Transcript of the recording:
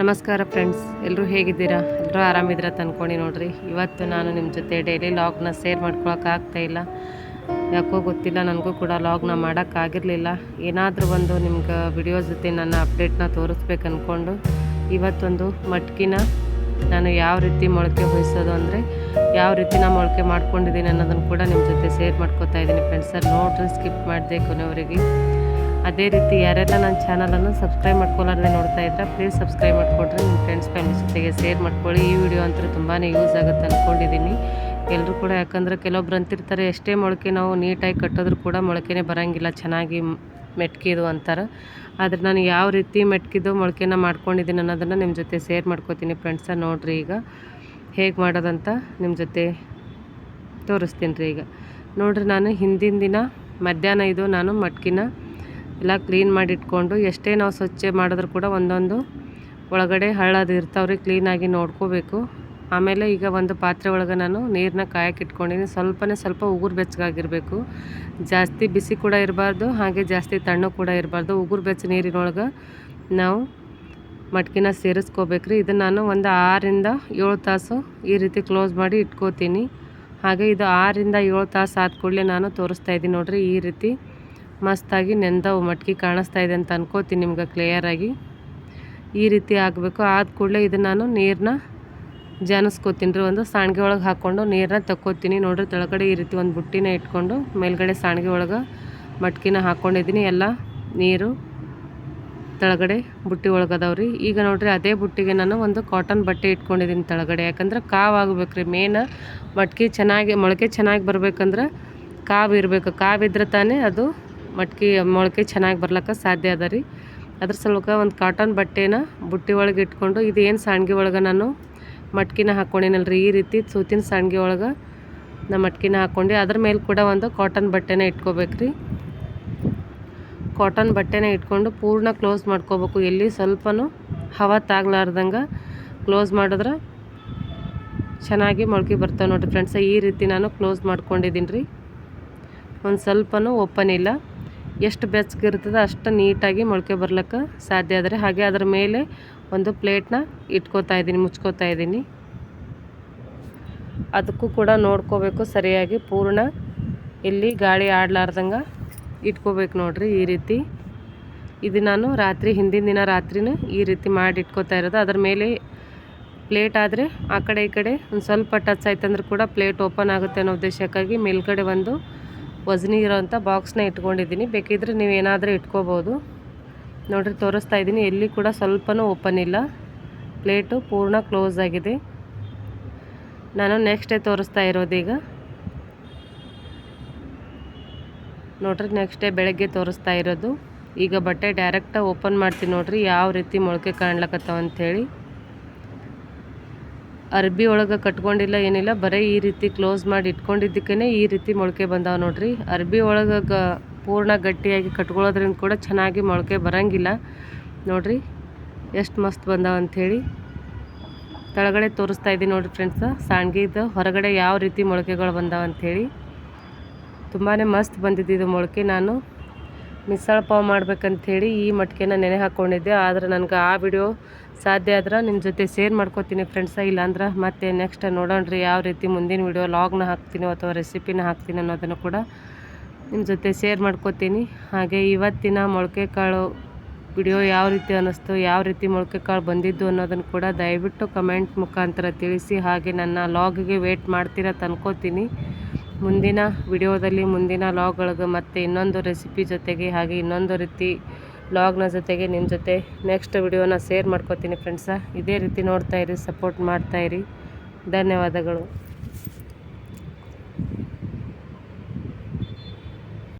ನಮಸ್ಕಾರ ಫ್ರೆಂಡ್ಸ್ ಎಲ್ಲರೂ ಹೇಗಿದ್ದೀರಾ? ಎಲ್ಲರೂ ಆರಾಮಿದ್ದೀರಾ ತಂದ್ಕೊಂಡು ನೋಡ್ರಿ. ಇವತ್ತು ನಾನು ನಿಮ್ಮ ಜೊತೆ ಡೈಲಿ ಲಾಗ್ನ ಶೇರ್ ಮಾಡ್ಕೊಳಕ್ಕೆ ಆಗ್ತಾ ಇಲ್ಲ. ಯಾಕೋ ಗೊತ್ತಿಲ್ಲ, ನನಗೂ ಕೂಡ ಲಾಗ್ನ ಮಾಡೋಕ್ಕಾಗಿರಲಿಲ್ಲ ಏನಾದರೂ ಒಂದು ನಿಮ್ಗೆ ವಿಡಿಯೋ ಜೊತೆ ನನ್ನ ಅಪ್ಡೇಟ್ನ ತೋರಿಸ್ಬೇಕು ಅಂದ್ಕೊಂಡು ಇವತ್ತೊಂದು ಮಟ್ಕಿನ ನಾನು ಯಾವ ರೀತಿ ಮೊಳಕೆ ಹೊಯ್ಸೋದು ಅಂದರೆ ಯಾವ ರೀತಿ ನಾನು ಮೊಳಕೆ ಮಾಡ್ಕೊಂಡಿದ್ದೀನಿ ಅನ್ನೋದನ್ನು ಕೂಡ ನಿಮ್ಮ ಜೊತೆ ಶೇರ್ ಮಾಡ್ಕೊತಾ ಇದ್ದೀನಿ ಫ್ರೆಂಡ್ಸ್ ಸರ್ ನೋಡ್ರಿ ಸ್ಕಿಪ್ ಮಾಡಿದೆ ಕೊನೆಯವರೆಗೆ ಅದೇ ರೀತಿ ಯಾರೆಲ್ಲ ನನ್ನ ಚಾನಲನ್ನು ಸಬ್ಸ್ಕ್ರೈಬ್ ಮಾಡ್ಕೊಳ್ಳೋದನ್ನೇ ನೋಡ್ತಾ ಇದ್ರೆ ಪ್ಲೀಸ್ ಸಬ್ಸ್ಕ್ರೈಬ್ ಮಾಡಿಕೊಡ್ರಿ. ನಿಮ್ಮ ಫ್ರೆಂಡ್ಸ್ ಫ್ಯಾಮಿಲಿ ಜೊತೆಗೆ ಶೇರ್ ಮಾಡ್ಕೊಳ್ಳಿ. ಈ ವಿಡಿಯೋ ಅಂತೂ ತುಂಬಾ ಯೂಸ್ ಆಗುತ್ತೆ ಅಂದ್ಕೊಂಡಿದ್ದೀನಿ ಎಲ್ಲರೂ ಕೂಡ ಯಾಕಂದರೆ ಕೆಲವೊಬ್ರು ಅಂತಿರ್ತಾರೆ, ಎಷ್ಟೇ ಮೊಳಕೆ ನಾವು ನೀಟಾಗಿ ಕಟ್ಟಿದ್ರು ಕೂಡ ಮೊಳಕೆನೇ ಬರೋಂಗಿಲ್ಲ, ಚೆನ್ನಾಗಿ ಮೆಟ್ಕಿದು ಅಂತಾರೆ. ಆದರೆ ನಾನು ಯಾವ ರೀತಿ ಮೆಟ್ಕಿದ್ದು, ಮೊಳಕೆನ ಮಾಡ್ಕೊಂಡಿದ್ದೀನಿ ಅನ್ನೋದನ್ನು ನಿಮ್ಮ ಜೊತೆ ಶೇರ್ ಮಾಡ್ಕೋತೀನಿ ಫ್ರೆಂಡ್ಸ ನೋಡಿರಿ ಈಗ. ಹೇಗೆ ಮಾಡೋದಂತ ನಿಮ್ಮ ಜೊತೆ ತೋರಿಸ್ತೀನಿ ರೀ ಈಗ. ನೋಡಿರಿ ನಾನು ಹಿಂದಿನ ದಿನ ಮಧ್ಯಾಹ್ನ ಇದು ನಾನು ಮಟ್ಕಿನ ಎಲ್ಲ ಕ್ಲೀನ್ ಮಾಡಿ ಇಟ್ಕೊಂಡು ಎಷ್ಟೇ ನಾವು ಸ್ವಚ್ಛ ಮಾಡಿದ್ರು ಕೂಡ ಒಂದೊಂದು ಒಳಗಡೆ ಹಳ್ಳದು ಇರ್ತಾವ್ರಿ ಕ್ಲೀನಾಗಿ ನೋಡ್ಕೋಬೇಕು. ಆಮೇಲೆ ಈಗ ಒಂದು ಪಾತ್ರೆ ಒಳಗೆ ನಾನು ನೀರನ್ನ ಕಾಯಕ್ಕೆ ಇಟ್ಕೊಂಡಿದ್ದೀನಿ. ಸ್ವಲ್ಪನೇ ಸ್ವಲ್ಪ ಉಗುರು ಬೆಚ್ಚಗಾಗಿರಬೇಕು. ಜಾಸ್ತಿ ಬಿಸಿ ಕೂಡ ಇರಬಾರ್ದು, ಹಾಗೆ ಜಾಸ್ತಿ ತಣ್ಣು ಕೂಡ ಇರಬಾರ್ದು. ಉಗುರು ಬೆಚ್ಚ ನೀರಿನೊಳಗೆ ನಾವು ಮಟ್ಕಿನ ಸೇರಿಸ್ಕೋಬೇಕ್ರಿ. ಇದನ್ನು ನಾನು ಒಂದು ಆರಿಂದ ಏಳು ತಾಸು ಈ ರೀತಿ ಕ್ಲೋಸ್ ಮಾಡಿ ಇಟ್ಕೋತೀನಿ. ಹಾಗೆ ಇದು ಆರಿಂದ ಏಳು ತಾಸು ಆದ ಕೂಡಲೇ ನಾನು ತೋರಿಸ್ತಾ ಇದ್ದೀನಿ ನೋಡಿರಿ ಈ ರೀತಿ. ಮಸ್ತಾಗಿ ನೆಂದವು ಮಟ್ಕಿ ಕಾಣಿಸ್ತಾ ಇದೆ ಅಂತ ಅನ್ಕೋತೀನಿ ನಿಮ್ಗೆ ಕ್ಲಿಯರಾಗಿ ಈ ರೀತಿ ಆಗಬೇಕು. ಆದ ಕೂಡಲೇ ಇದನ್ನು ನಾನು ನೀರನ್ನ ಜಾನಿಸ್ಕೋತೀನಿ ರೀ. ಒಂದು ಸಾಣಿಗೆ ಒಳಗೆ ಹಾಕ್ಕೊಂಡು ನೀರನ್ನ ತಕ್ಕೋತೀನಿ. ನೋಡ್ರಿ ತೆಳಗಡೆ ಈ ರೀತಿ ಒಂದು ಬುಟ್ಟಿನ ಇಟ್ಕೊಂಡು ಮೇಲ್ಗಡೆ ಸಾಣಿಗೆ ಒಳಗೆ ಮಟ್ಕಿನ ಹಾಕ್ಕೊಂಡಿದ್ದೀನಿ ಎಲ್ಲ ನೀರು ತೆಳಗಡೆ ಬುಟ್ಟಿ ಒಳಗೆ ರೀ. ಈಗ ನೋಡ್ರಿ ಅದೇ ಬುಟ್ಟಿಗೆ ನಾನು ಒಂದು ಕಾಟನ್ ಬಟ್ಟೆ ಇಟ್ಕೊಂಡಿದ್ದೀನಿ ತೆಳಗಡೆ. ಯಾಕಂದ್ರೆ ಕಾವು ಆಗ್ಬೇಕು ರೀ. ಮೇನ್ ಮಟ್ಕಿ ಚೆನ್ನಾಗಿ ಮೊಳಕೆ ಚೆನ್ನಾಗಿ ಬರ್ಬೇಕಂದ್ರೆ ಕಾವು ಇರಬೇಕು. ಕಾವಿದ್ರೆ ತಾನೇ ಅದು ಮಟ್ಕಿ ಮೊಳಕೆ ಚೆನ್ನಾಗಿ ಬರ್ಲಕ್ಕ ಸಾಧ್ಯ ಅದ ರೀ. ಅದ್ರ ಸಲುವಾಗ ಒಂದು ಕಾಟನ್ ಬಟ್ಟೆನ ಬುಟ್ಟಿ ಒಳಗೆ ಇಟ್ಕೊಂಡು ಇದೇನು ಏನು ಸಾಣಿಗೆ ಒಳಗೆ ನಾನು ಮಟ್ಕಿನ ಹಾಕ್ಕೊಂಡಿನಲ್ರಿ ಈ ರೀತಿ ಸೂತಿನ ಸಾಣಿಗೆ ಒಳಗೆ ನಾ ಮಟ್ಕಿನ ಹಾಕ್ಕೊಂಡು ಅದ್ರ ಮೇಲೆ ಕೂಡ ಒಂದು ಕಾಟನ್ ಬಟ್ಟೆನ ಇಟ್ಕೋಬೇಕ್ರಿ. ಕಾಟನ್ ಬಟ್ಟೆನ ಇಟ್ಕೊಂಡು ಪೂರ್ಣ ಕ್ಲೋಸ್ ಮಾಡ್ಕೋಬೇಕು. ಎಲ್ಲಿ ಸ್ವಲ್ಪನೂ ಹವ ತಾಗ್ಲಾರ್ದಂಗೆ ಕ್ಲೋಸ್ ಮಾಡಿದ್ರೆ ಚೆನ್ನಾಗಿ ಮೊಳಕೆ ಬರ್ತಾವೆ ನೋಡಿರಿ ಫ್ರೆಂಡ್ಸ. ಈ ರೀತಿ ನಾನು ಕ್ಲೋಸ್ ಮಾಡ್ಕೊಂಡಿದ್ದೀನಿ ರೀ ಒಂದು ಸ್ವಲ್ಪನೂ ಓಪನ್ ಇಲ್ಲ. ಎಷ್ಟು ಬೆಚ್ಚಗಿರ್ತದೆ ಅಷ್ಟು ನೀಟಾಗಿ ಮೊಳಕೆ ಬರ್ಲಿಕ್ಕೆ ಸಾಧ್ಯ ಆದರೆ ಹಾಗೆ ಅದರ ಮೇಲೆ ಒಂದು ಪ್ಲೇಟ್ನ ಇಟ್ಕೋತಾ ಇದ್ದೀನಿ, ಮುಚ್ಕೋತಾ ಇದ್ದೀನಿ. ಅದಕ್ಕೂ ಕೂಡ ನೋಡ್ಕೋಬೇಕು, ಸರಿಯಾಗಿ ಪೂರ್ಣ ಇಲ್ಲಿ ಗಾಳಿ ಆಡಲಾರ್ದಂಗೆ ಇಟ್ಕೋಬೇಕು ನೋಡಿರಿ ಈ ರೀತಿ. ಇದು ನಾನು ರಾತ್ರಿ, ಹಿಂದಿನ ದಿನ ರಾತ್ರಿನೂ ಈ ರೀತಿ ಮಾಡಿ ಇಟ್ಕೋತಾ ಇರೋದು. ಅದ್ರ ಮೇಲೆ ಪ್ಲೇಟ್ ಆದರೆ ಆ ಕಡೆ ಈ ಕಡೆ ಒಂದು ಸ್ವಲ್ಪ ಟಚ್ ಆಯ್ತಂದ್ರೆ ಕೂಡ ಪ್ಲೇಟ್ ಓಪನ್ ಆಗುತ್ತೆ ಅನ್ನೋ ಉದ್ದೇಶಕ್ಕಾಗಿ ಮೇಲ್ಗಡೆ ಒಂದು ವಜ್ನಿ ಇರೋವಂಥ ಬಾಕ್ಸ್ನ ಇಟ್ಕೊಂಡಿದ್ದೀನಿ. ಬೇಕಿದ್ರೆ ನೀವು ಏನಾದರೂ ಇಟ್ಕೋಬೋದು. ನೋಡಿರಿ, ತೋರಿಸ್ತಾ ಇದ್ದೀನಿ. ಎಲ್ಲಿ ಕೂಡ ಸ್ವಲ್ಪನೂ ಓಪನ್ ಇಲ್ಲ. ಪ್ಲೇಟು ಪೂರ್ಣ ಕ್ಲೋಸ್ ಆಗಿದೆ. ನಾನು ನೆಕ್ಸ್ಟ್ ಡೇ ತೋರಿಸ್ತಾ ಇರೋದೀಗ ನೋಡ್ರಿ, ನೆಕ್ಸ್ಟ್ ಡೇ ಬೆಳಗ್ಗೆ ತೋರಿಸ್ತಾ ಇರೋದು. ಈಗ ಬಟ್ಟೆ ಡೈರೆಕ್ಟಾಗಿ ಓಪನ್ ಮಾಡ್ತೀನಿ ನೋಡಿರಿ. ಯಾವ ರೀತಿ ಮೊಳಕೆ ಕಾಣ್ಲಕತ್ತಾವ ಅಂಥೇಳಿ. ಅರ್ಬಿ ಒಳಗೆ ಕಟ್ಕೊಂಡಿಲ್ಲ, ಏನಿಲ್ಲ. ಬರೀ ಈ ರೀತಿ ಕ್ಲೋಸ್ ಮಾಡಿ ಇಟ್ಕೊಂಡಿದ್ದಕ್ಕೇ ಈ ರೀತಿ ಮೊಳಕೆ ಬಂದಾವ ನೋಡ್ರಿ. ಅರ್ಬಿ ಒಳಗೆ ಗ ಪೂರ್ಣ ಗಟ್ಟಿಯಾಗಿ ಕಟ್ಕೊಳ್ಳೋದ್ರಿಂದ ಕೂಡ ಚೆನ್ನಾಗಿ ಮೊಳಕೆ ಬರೋಂಗಿಲ್ಲ. ನೋಡ್ರಿ, ಎಷ್ಟು ಮಸ್ತ್ ಬಂದಾವ ಅಂಥೇಳಿ. ಕೆಳಗಡೆ ತೋರಿಸ್ತಾ ಇದ್ದೀನಿ ನೋಡಿರಿ ಫ್ರೆಂಡ್ಸ ಸಾಣ್ಗಿದು ಹೊರಗಡೆ ಯಾವ ರೀತಿ ಮೊಳಕೆಗಳು ಬಂದಾವ ಅಂಥೇಳಿ. ತುಂಬಾ ಮಸ್ತ್ ಬಂದಿದ್ದು ಮೊಳಕೆ ನಾನು. ಮಿಸಲ್ ಪಾವ್ ಮಾಡ್ಬೇಕಂಥೇಳಿ ಈ ಮಟ್ಕೆನ ನೆನೆ ಹಾಕ್ಕೊಂಡಿದ್ದೆ ಆದರೆ ನನಗೆ ಆ ವಿಡಿಯೋ ಸಾಧ್ಯ ಆದ್ರೆ ನಿಮ್ಮ ಜೊತೆ ಶೇರ್ ಮಾಡ್ಕೋತೀನಿ ಫ್ರೆಂಡ್ಸ ಇಲ್ಲಾಂದ್ರೆ ಮತ್ತೆ ನೆಕ್ಸ್ಟ್ ನೋಡೋಣ್ರಿ ಯಾವ ರೀತಿ ಮುಂದಿನ ವಿಡಿಯೋ ಲಾಗ್ನ ಹಾಕ್ತೀನಿ ಅಥವಾ ರೆಸಿಪಿನ ಹಾಕ್ತೀನಿ ಅನ್ನೋದನ್ನು ಕೂಡ ನಿಮ್ಮ ಜೊತೆ ಶೇರ್ ಮಾಡ್ಕೋತೀನಿ. ಹಾಗೆ ಇವತ್ತಿನ ಮೊಳಕೆ ಕಾಳು ವಿಡಿಯೋ ಯಾವ ರೀತಿ ಅನ್ನಿಸ್ತು, ಯಾವ ರೀತಿ ಮೊಳಕೆ ಕಾಳು ಬಂದಿದ್ದು ಅನ್ನೋದನ್ನು ಕೂಡ ದಯವಿಟ್ಟು ಕಮೆಂಟ್ ಮುಖಾಂತರ ತಿಳಿಸಿ. ಹಾಗೆ ನನ್ನ ಲಾಗಿಗೆ ವೇಟ್ ಮಾಡ್ತೀರಾ ಅನ್ಕೋತೀನಿ ಮುಂದಿನ ವಿಡಿಯೋದಲ್ಲಿ ಮುಂದಿನ ಲಾಗ್ಗಳಿಗೆ ಮತ್ತು ಇನ್ನೊಂದು ರೆಸಿಪಿ ಜೊತೆಗೆ ಹಾಗೆ ಇನ್ನೊಂದು ರೀತಿ ಲಾಗ್ನ ಜೊತೆಗೆ ನಿಮ್ಮ ಜೊತೆ ನೆಕ್ಸ್ಟ್ ವಿಡಿಯೋನ ಶೇರ್ ಮಾಡ್ಕೋತೀನಿ ಫ್ರೆಂಡ್ಸ ಇದೇ ರೀತಿ ನೋಡ್ತಾಯಿರಿ ಸಪೋರ್ಟ್ ಮಾಡ್ತಾಯಿರಿ ಧನ್ಯವಾದಗಳು.